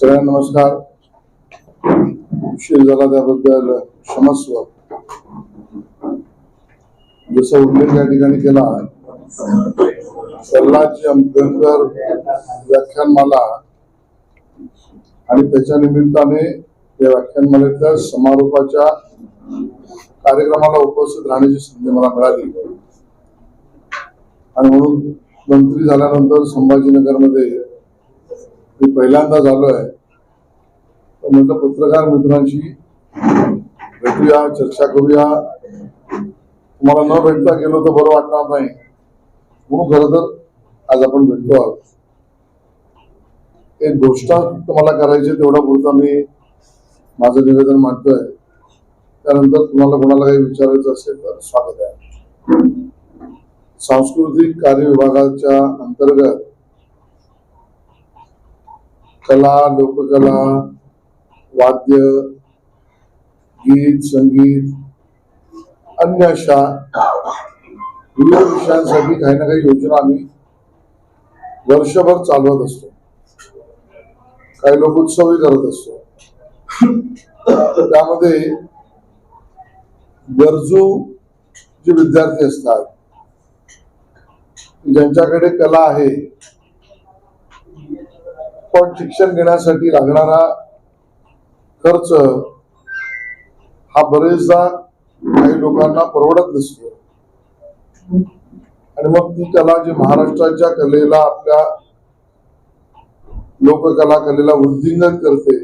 सगळ्यांना नमस्कार. उशीर झाला त्याबद्दल क्षमस्व. जसा उल्लेख या ठिकाणी केला प्रल्हादजी अंबेडकर व्याख्यानमाला आणि त्याच्या निमित्ताने या व्याख्यानमालेतल्या समारोपाच्या कार्यक्रमाला उपस्थित राहण्याची संधी मला मिळाली. आणि म्हणून मंत्री झाल्यानंतर संभाजीनगरमध्ये मी पहिल्यांदा आहे तर म्हटलं पत्रकार मित्रांशी भेटूया चर्चा करूया. तुम्हाला न भेटता गेलो तर बरं वाटणार नाही. म्हणून खरं तर आज आपण भेटतो आहोत. एक गोष्ट तुम्हाला करायची तेवढा पुरता मी माझं निवेदन मांडतोय. त्यानंतर तुम्हाला कोणाला काही विचारायचं असेल तर स्वागत आहे. सांस्कृतिक कार्य विभागाच्या अंतर्गत कला लोककला वाद्य गीत संगीत अन्य अशा विविध विषयांसाठी काही ना काही योजना आम्ही वर्षभर चालवत असतो. काही लोक उत्सवही करत असतो. त्यामध्ये गरजू जे विद्यार्थी असतात ज्यांच्याकडे कला आहे पण शिक्षण घेण्यासाठी लागणारा खर्च हा बरेचदा काही लोकांना परवडत नसतो. आणि मग ती कला जी महाराष्ट्राच्या कलेला आपल्या लोककला कलेला वृद्धिंगत करते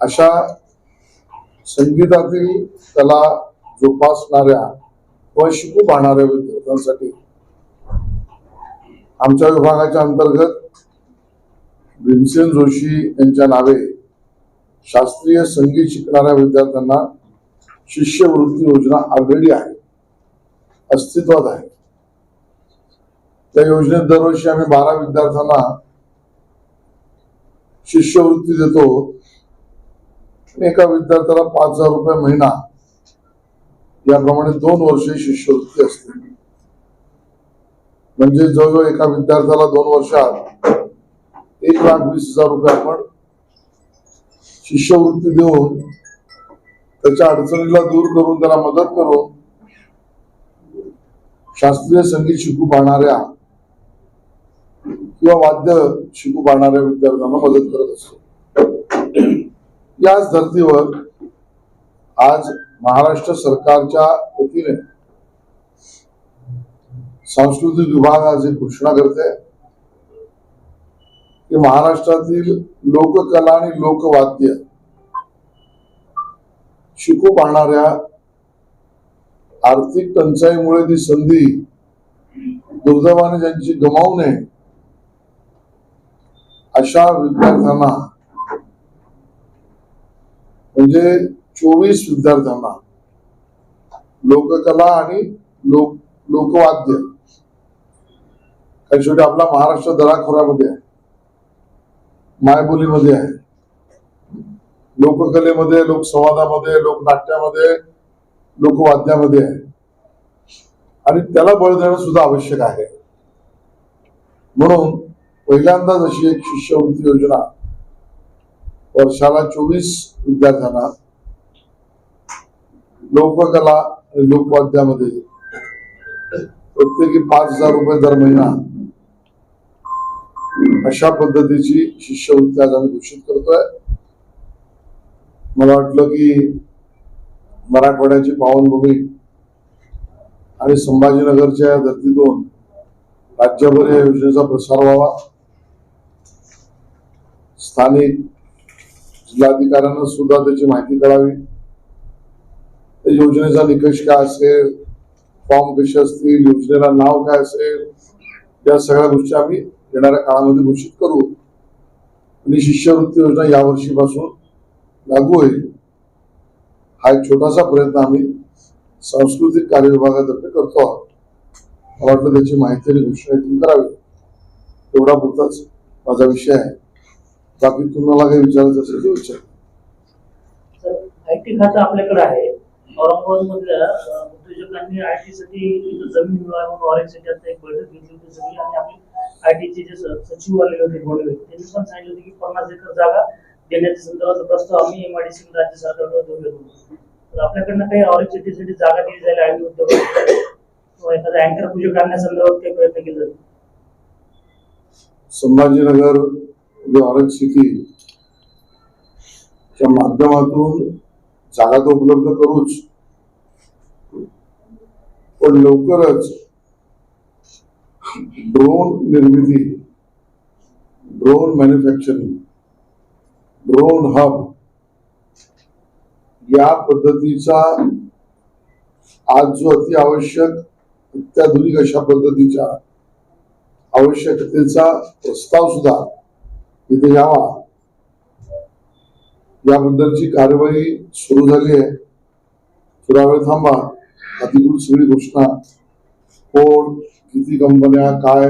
अशा संगीतातील कला जोपासणाऱ्या व शिकू पाहणाऱ्या विद्यार्थ्यांसाठी आमच्या विभागाच्या अंतर्गत भीमसेन जोशी यांच्या नावे शास्त्रीय संगीत शिकणाऱ्या विद्यार्थ्यांना शिष्यवृत्ती योजना ऑलरेडी आहे अस्तित्वात आहे. त्या योजनेत दरवर्षी आम्ही बारा विद्यार्थ्यांना शिष्यवृत्ती देतो आणि एका विद्यार्थ्याला पाच हजार रुपये महिना याप्रमाणे दोन वर्ष शिष्यवृत्ती असते. म्हणजे जवळजवळ एका विद्यार्थ्याला दोन वर्षात एक लाख वीस हजार रुपये आपण शिष्यवृत्ती देऊन त्याच्या अडचणीला दूर करून त्याला मदत करून शास्त्रीय संगीत शिकू पाहणाऱ्या किंवा वाद्य शिकू पाहणाऱ्या विद्यार्थ्यांना मदत करत असतो. याच धर्तीवर आज महाराष्ट्र सरकारच्या वतीने सांस्कृतिक विभाग आज एक घोषणा करते की महाराष्ट्रातील लोककला आणि लोकवाद्य शिकू पाहणाऱ्या आर्थिक टंचाईमुळे ती संधी दुर्दैवाने ज्यांची गमावू नये अशा विद्यार्थ्यांना म्हणजे चोवीस विद्यार्थ्यांना लोककला आणि लोक लोकवाद्य. काही शेवटी आपला महाराष्ट्र दराखोऱ्यामध्ये आहे. मायबोलीमध्ये आहे. लोककलेमध्ये लोकसंवादामध्ये लोकनाट्यामध्ये लोकवाद्यामध्ये आहे. आणि त्याला बळ देणं सुद्धा आवश्यक आहे. म्हणून पहिल्यांदाच अशी एक शिष्यवृत्ती योजना वर्षाला चोवीस विद्यार्थ्यांना लोककला आणि लोकवाद्यामध्ये प्रत्येकी पाच हजार रुपये दर महिना अशा पद्धतीची शिष्यवृत्ती आज आम्ही घोषित करतोय. मला वाटलं की मराठवाड्याची पावनभूमी आणि संभाजीनगरच्या धर्तीतून राज्यभर या योजनेचा प्रसार व्हावा. स्थानिक जिल्हाधिकाऱ्यांना सुद्धा त्याची माहिती कळावी. त्या योजनेचा निकष काय असेल? फॉर्म कसे असतील? योजनेला नाव काय असेल? या सगळ्या गोष्टी आम्ही येणाऱ्या काळामध्ये घोषित करू. आणि शिष्यवृत्ती योजना यावर्षीपासून लागू होईल. हा एक छोटासा प्रयत्न आम्ही सांस्कृतिक कार्य विभागातर्फे करतो आहोत. मला वाटलं त्याची माहिती आणि घोषणा इथून करावी. तेवढा पुरताच माझा विषय आहे. बाकी तुम्हाला काही विचारायचं असेल तर विचार. आयटी खातं आपल्याकडे आहे. औरंगाबाद मधल्या उद्योजकांनी आयसाठी जमीन मिळावी म्हणून ऑरेंज सिटी आता एक बैठक घेतली होती सगळी आणि आपली आयटीचे जे सचिव आलेले होते गोडवे त्यांनी पण सांगितलं होतं की पन्नास एकर जागा देण्याच्या संदर्भात प्रस्ताव आम्ही एमआयडीसी राज्य सरकारवर देऊन येतो तर आपल्याकडनं काही ऑरेंज सिटीसाठी जागा दिली जाईल आणि उद्योग किंवा एखादा अँकर प्रोजेक्ट आणण्यासंदर्भात काही प्रयत्न केले जातील संभाजीनगर म्हणजे ऑरेंज सिटी च्या माध्यमातून जागा तर उपलब्ध करूच पण लवकरच ड्रोन निर्मिती. ड्रोन मॅन्युफॅक्चरिंग ड्रोन हब या पद्धतीचा आज जो अति आवश्यक अत्याधुनिक अशा पद्धतीच्या आवश्यकतेचा प्रस्ताव सुद्धा इथे यावा. याबद्दलची कार्यवाही सुरू झाली आहे. थोडा वेळ थांबा. अधिकृत सगळी घोषणा. कोण किती कंपन्या काय?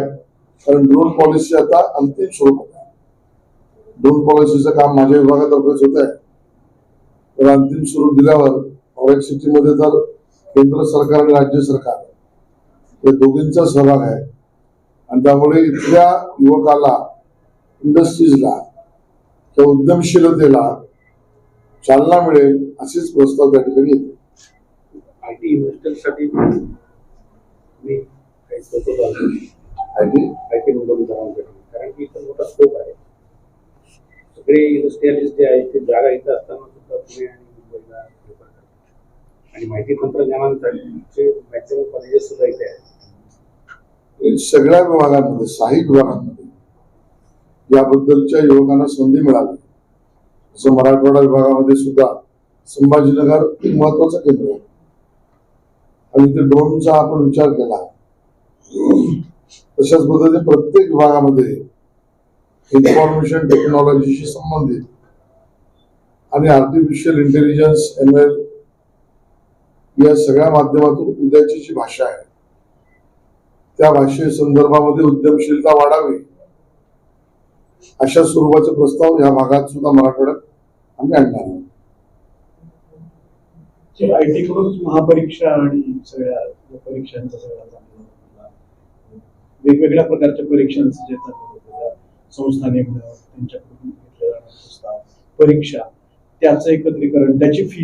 कारण ड्रोन पॉलिसी आता अंतिम स्वरूपात आहे. ड्रोन पॉलिसीचं काम माझ्या विभागातर्फेच होत आहे. तर अंतिम स्वरूप दिल्यावर फॉरेक्स सिटीमध्ये तर केंद्र सरकार आणि राज्य सरकार या दोघींचा सहभाग आहे. आणि त्यामुळे इथल्या युवकाला इंडस्ट्रीजला किंवा उद्यमशीलतेला चालना मिळेल असेच प्रस्ताव त्या ठिकाणी येते. आय टी इन्व्हेस्टरसाठी आणि आय टी मुंबई कारण की इथं मोठा स्कोप आहे सगळे इंडस्ट्रियलिस्ट जे आहेत ते जागा इथं असताना सुद्धा पुणे आणि मुंबईला आणि माहिती तंत्रज्ञानांसाठी मॅक्झिमम कॉलेजेस सुद्धा इथे आहेत सगळ्या विभागांमध्ये साहित्य विभागांमध्ये याबद्दलच्या युवकांना संधी मिळावी जसं मराठवाडा विभागामध्ये सुद्धा संभाजीनगर एक महत्वाचं केंद्र आहे. आणि ते ड्रोनचा आपण विचार केला. तशाच पद्धतीने प्रत्येक विभागामध्ये इन्फॉर्मेशन टेक्नॉलॉजीशी संबंधित आणि आर्टिफिशियल इंटेलिजन्स एम एल या सगळ्या माध्यमातून उद्याची जी भाषा आहे त्या भाषे संदर्भामध्ये उद्यमशीलता वाढावी अशा स्वरूपाचे प्रस्ताव या भागात सुद्धा मराठवाड्यात आम्ही आणणार आहोत. आय टी कडून महापरीक्षा आणि सगळ्या परीक्षांचा सगळ्या वेगवेगळ्या प्रकारच्या परीक्षांचं जे चालू होतं त्या संस्था नेमणं त्यांच्याकडून घेतलं जाणारं प्रस्ताव परीक्षा त्याचं एकत्रीकरण त्याची फी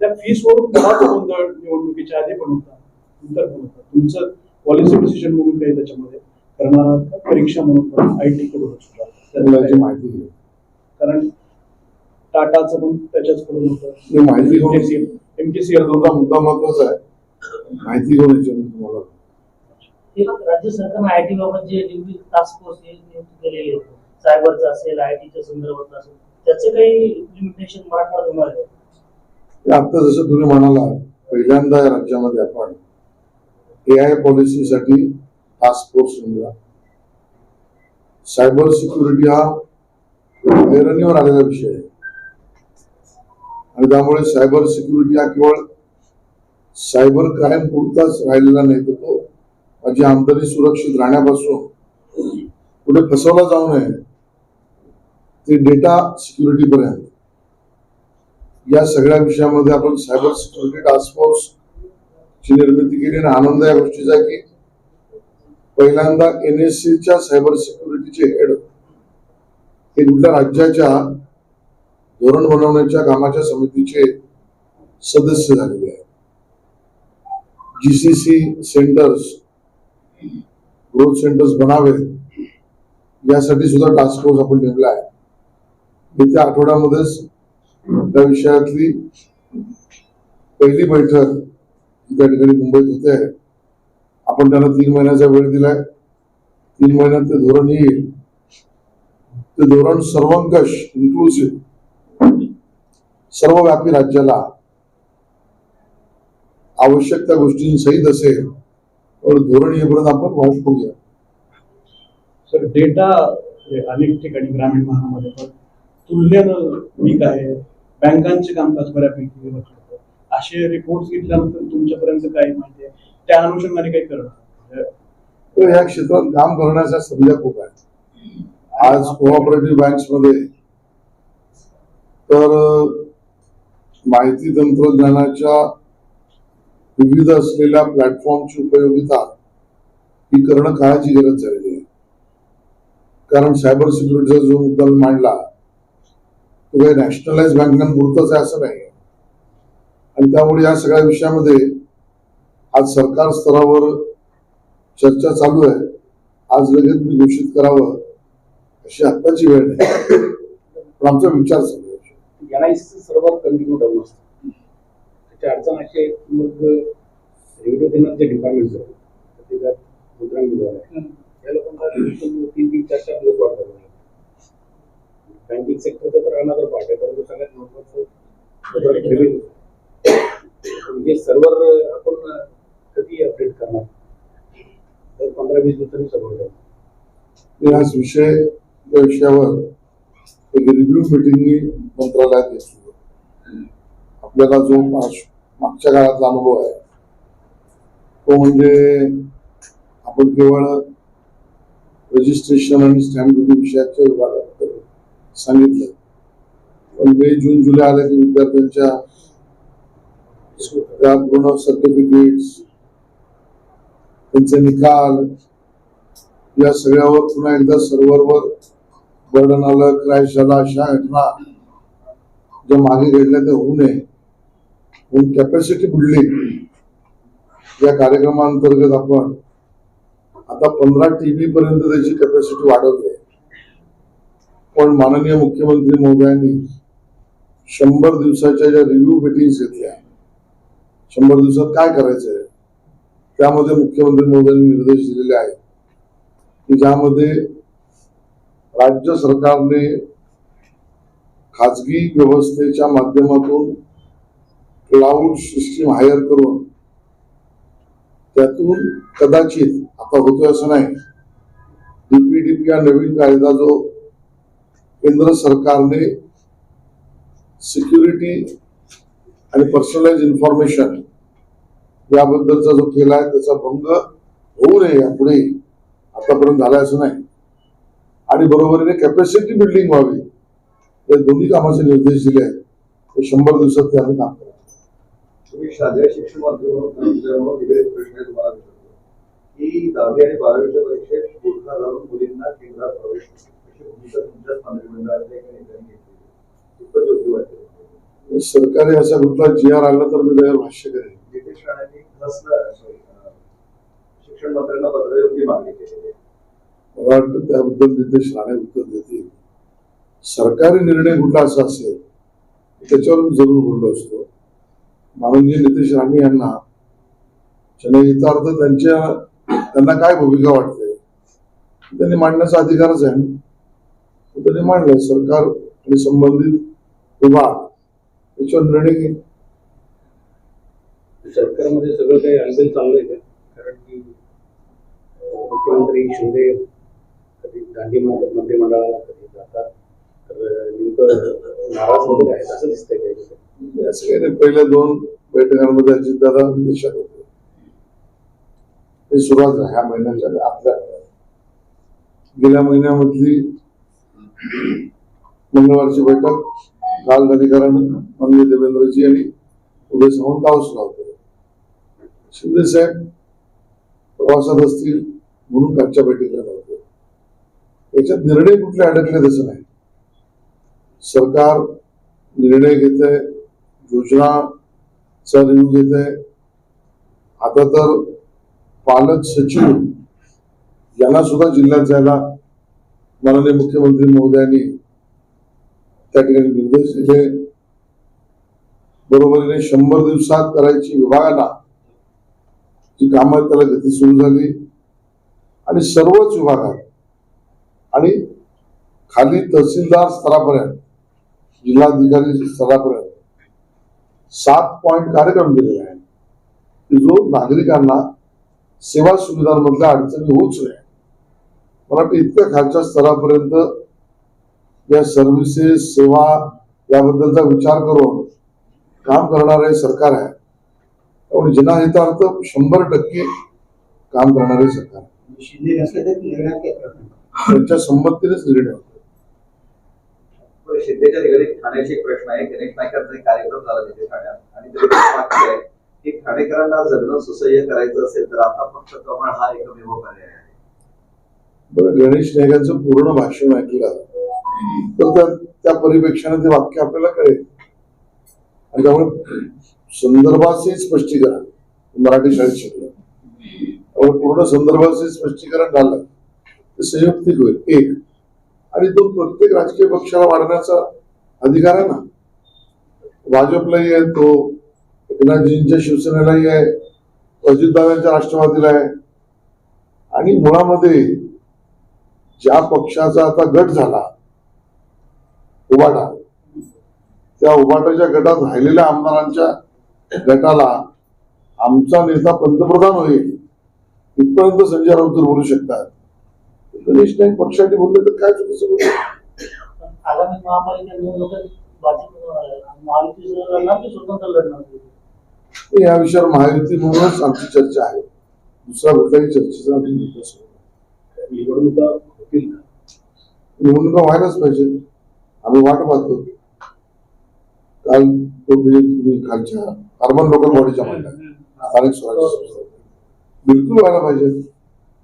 त्या फीसवरून बराच गोंधळ निवडणुकीच्या आधी पण होता नंतर पण होता. तुमचं पॉलिसी डिसिजन म्हणून काही त्याच्यामध्ये करणार आहात का? परीक्षा म्हणून पण आय टी कडून सुद्धा. त्याचं माहिती घेऊ कारण टाटाचं पण त्याच्याच कडून होतं. माहिती एमकेसीएल तुमचा मुद्दा महत्त्वाचा आहे. माहिती घेऊन तुम्हाला. राज्य सरकारने आय टी बाबत जे नियुक्ती टास्क फोर्स नियुक्त केलेले आहे सायबरचं असेल आय टीच्या संदर्भात असेल. त्याचे काही इम्प्लिमेंटेशन मराठवाड्यात होणार आहे आता जसं तुम्ही म्हणाला पहिल्यांदा या राज्यामध्ये आपण ए आय पॉलिसीसाठी टास्क फोर्स नेमला सायबर सिक्युरिटी हा ऐरणीवर आलेला विषय आहे. आणि त्यामुळे सायबर सिक्युरिटी हा केवळ सायबर क्राईम पुरताच राहिलेला नाही तर तो माझी आमदारी सुरक्षित राहण्यापासून कुठे फसवला जाऊ नये ते डेटा सिक्युरिटी पर्यंत. या सगळ्या विषयामध्ये आपण सायबर सिक्युरिटी टास्क फोर्स ची निर्मिती केली आणि आनंद या गोष्टीचा की पहिल्यांदा एन एस च्या सायबर सिक्युरिटीचे हेड हे कुठल्या राज्याच्या धोरण बनवण्याच्या कामाच्या समितीचे सदस्य झालेले आहेत. जीसीसी सेंटर्स ग्रोथ सेंटर्स बनावे यासाठी सुद्धा टास्क फोर्स आपण नेमला आहे. येत्या आठवड्यामध्येच त्या विषयातली पहिली बैठक त्या ठिकाणी मुंबईत होते. आहे आपण त्यांना तीन महिन्याचा वेळ दिलाय. तीन महिन्यात ते धोरण येईल. ते धोरण सर्वंकष इन्क्लुसिव्ह सर्वव्यापी राज्याला आवश्यक त्या गोष्टींसहित असेल धोरण येईपर्यंत आपण वाट बघूया. सर डेटा अनेक ठिकाणी ग्रामीण भागामध्ये पण तुलनेनं वीक आहे. बँकांचे कामकाज बऱ्यापैकी. असे रिपोर्ट घेतल्यानंतर तुमच्यापर्यंत काय माहिती आहे? त्या अनुषंगाने काही करणार तर या क्षेत्रात काम करण्याच्या संध्या खूप आहेत आज कोऑपरेटिव्ह बँक्समध्ये तर माहिती तंत्रज्ञानाच्या विविध असलेल्या प्लॅटफॉर्मची उपयोगिता ही करणं काळाची गरज झालेली आहे. कारण सायबर सिक्युरिटीचा जो मुद्दा मांडला तो काही नॅशनलाइज बँकांपुरतच आहे असं नाही. आणि त्यामुळे या सगळ्या विषयामध्ये आज सरकार स्तरावर चर्चा चालू आहे. आज लगेच मी घोषित करावं अशी आत्ताची वेळ नाही. पण आमचा विचार चालू आहे. एनआयसी कंटिन्यू डाऊन असतो. त्याची अडचण अशी आहे की मग रेव्हेन्यू देणार जे डिपार्टमेंट आहे ते त्यात मुद्रण विभाग आहे. या लोकांना तीन तीन चार चार दिवस बघावी लागते बँकिंग सेक्टरचं तर अनादर पार्ट आहे परंतु सगळ्यात महत्वाचं रेव्हेन्यू हे सर्व्हर आपण कधी अपडेट करणार? तर पंधरा वीस दिवसांनी सर्व्हर आज विषय या विषयावर एक रिव्ह्यू मिटिंग मी मंत्रालयात घेतली. आपल्याला जो मागच्या काळातला अनुभव आहे. तो म्हणजे आपण केवळ रजिस्ट्रेशन आणि स्टॅम्प ड्युटी विषयाच्या विभागाबद्दल सांगितलं. पण मे जून जुलै आले की विद्यार्थ्यांच्या पूर्ण सर्टिफिकेट्स त्यांचे निकाल या सगळ्यावर पुन्हा एकदा सर्व्हरवर बर्डन आलं क्रॅश झाला अशा घटना ज्या मागे घडल्या त्या होऊ नये. पण कॅपॅसिटी बिल्डिंग या कार्यक्रमांतर्गत आपण आता पंधरा टीबी पर्यंत त्याची कॅपॅसिटी वाढवली आहे. पण माननीय मुख्यमंत्री महोदयांनी शंभर दिवसाच्या ज्या रिव्ह्यू मिटिंग्स घेतल्या शंभर दिवसात काय करायचंय त्यामध्ये मुख्यमंत्री महोदयांनी निर्देश दिलेले आहेत. की ज्यामध्ये राज्य सरकारने खाजगी व्यवस्थेच्या माध्यमातून क्लाउड सिस्टीम हायर करून त्यातून कदाचित आता होतोय असं नाही. डीपीडीपी हा नवीन कायदा जो केंद्र सरकारने सिक्युरिटी आणि पर्सनलाइज इन्फॉर्मेशन याबद्दलचा जो केला आहे त्याचा भंग होऊ नये यापुढे आतापर्यंत झालाय असं नाही. आणि बरोबरीने कॅपॅसिटी बिल्डिंग व्हावी या दोन्ही कामाचे निर्देश दिले आहेत. शंभर दिवसात ते आम्ही काम करू तुम्ही शालेय शिक्षण मंत्री म्हणून निवेदित प्रश्न तुम्हाला की दहावी आणि बारावीच्या परीक्षेत गुटखा घालून मुलींना केंद्रात प्रवेश अशी भूमिका तुमच्याच मंत्रिमंडळातल्या एका नेत्याने घेतली? कितपत योग्य वाटते. सरकारी असा कुठला जी आर आला तर मी त्यावर भाष्य करेन. नितेश राणेंनी नसलं शिक्षण मंत्र्यांना पत्र योग्य मागणी केलेली मला वाटतं त्याबद्दल नितेश राणे उत्तर देतील. सरकारी निर्णय कुठला असा असेल त्याच्यावर मी जरूर बोललो असतो. माननीय नितेश राणे यांना जनहितार्थ त्यांच्या त्यांना काय भूमिका वाटते? त्यांनी मांडण्याचा अधिकारच आहे त्यांनी मांडलाय सरकार आणि संबंधित विभाग याच्यावर निर्णय घे सरकारमध्ये सगळं काही अनबेल चाललंय का? कारण की मुख्यमंत्री शिंदे कधी दांडी मंत्रिमंडळाला कधी जातात तर नेमकं नाराज वगैरे आहेत असं दिसतंय काही. असं काही नाही पहिल्या दोन बैठकांमध्ये अजितदादा विदेशात होते. ते सुरुवात ह्या महिन्याच्या आतल्या गेल्या महिन्यामधली मंगळवारची बैठक काल अधिकाऱ्यानं माननीय देवेंद्रजी आणि उदय सावंत हाऊसला होते. शिंदे साहेब प्रवासात असतील म्हणून कालच्या बैठकीला नव्हते. याच्यात निर्णय कुठले अडकले तसं नाही सरकार निर्णय घेत आहे योजनाचा रिव्ह्यू घेत आहे आता तर पालक सचिव यांना सुद्धा जिल्ह्यात जायला माननीय मुख्यमंत्री महोदयांनी त्या ठिकाणी निर्देश दिले. बरोबरीने शंभर दिवसात करायची विभागाला जी कामं आहेत त्याला गती सुरू झाली. आणि सर्वच विभागात आणि खाली तहसीलदार स्तरापर्यंत जिल्हाधिकारी स्तरापर्यंत सात पॉइंट कार्यक्रम दिलेला आहे की जो नागरिकांना सेवा सुविधांमधल्या अडचणी होऊच नये मला वाटतं इतक्या खालच्या स्तरापर्यंत या सर्व्हिसेस सेवा याबद्दलचा विचार करून काम करणारे सरकार आहे त्यामुळे जनहितार्थ शंभर टक्के काम करणारे सरकार नाही. त्यांच्या संमतीनेच निर्णय होतो. शिंदेच्या निगडीत ठाण्याशी एक प्रश्न आहे गणेश नायकांचा एक कार्यक्रम झाला तिथे ठाण्यात. आणि वाक्य आहे की ठाणेकरांना जगणं सुसह्य करायचं असेल तर आता फक्त कमळ हा एकमेव पर्याय आहे. बघा गणेश नायकांचं पूर्ण भाषण ऐकलं. तर त्या त्या परिप्रेक्षाने ते वाक्य आपल्याला कळेल. आणि त्यामुळे संदर्भाचे स्पष्टीकरण मराठी शाळेत शिकलं. त्यामुळे पूर्ण संदर्भाचे स्पष्टीकरण झालं. ते संयुक्तिक होईल. एक आणि तो प्रत्येक राजकीय पक्षाला वाढण्याचा अधिकार आहे ना. भाजपलाही आहे तो एकनाथजींच्या शिवसेनेलाही आहे अजितदादांच्या राष्ट्रवादीला आहे. आणि मुळामध्ये ज्या पक्षाचा आता गट झाला उबाटा त्या उबाटाच्या गटात राहिलेल्या आमदारांच्या गटाला आमचा नेता पंतप्रधान होईल इथपर्यंत संजय राऊत बोलू शकतात. गणेश नाईक पक्षाने बोलले तर काय चुकीचं बोलले? आगामी महापालिका निवडणुकीत भाजप या विषयावर महायुती म्हणूनच आमची चर्चा आहे. दुसरा कुठल्याही चर्चेचा आम्ही. निवडणुका होतील का? निवडणुका व्हायलाच पाहिजे. आम्ही वाट पाहतो. काल तो तुम्ही खालच्या अर्बन लोकल बॉडीच्या म्हणल्या स्थानिक स्वराज्य बिलकुल व्हायला पाहिजे.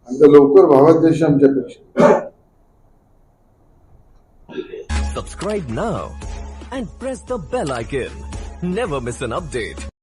आणि त्या लवकर व्हाव्यात अशी आमची अपेक्षा आहे. Subscribe now and press the bell icon. Never miss an update.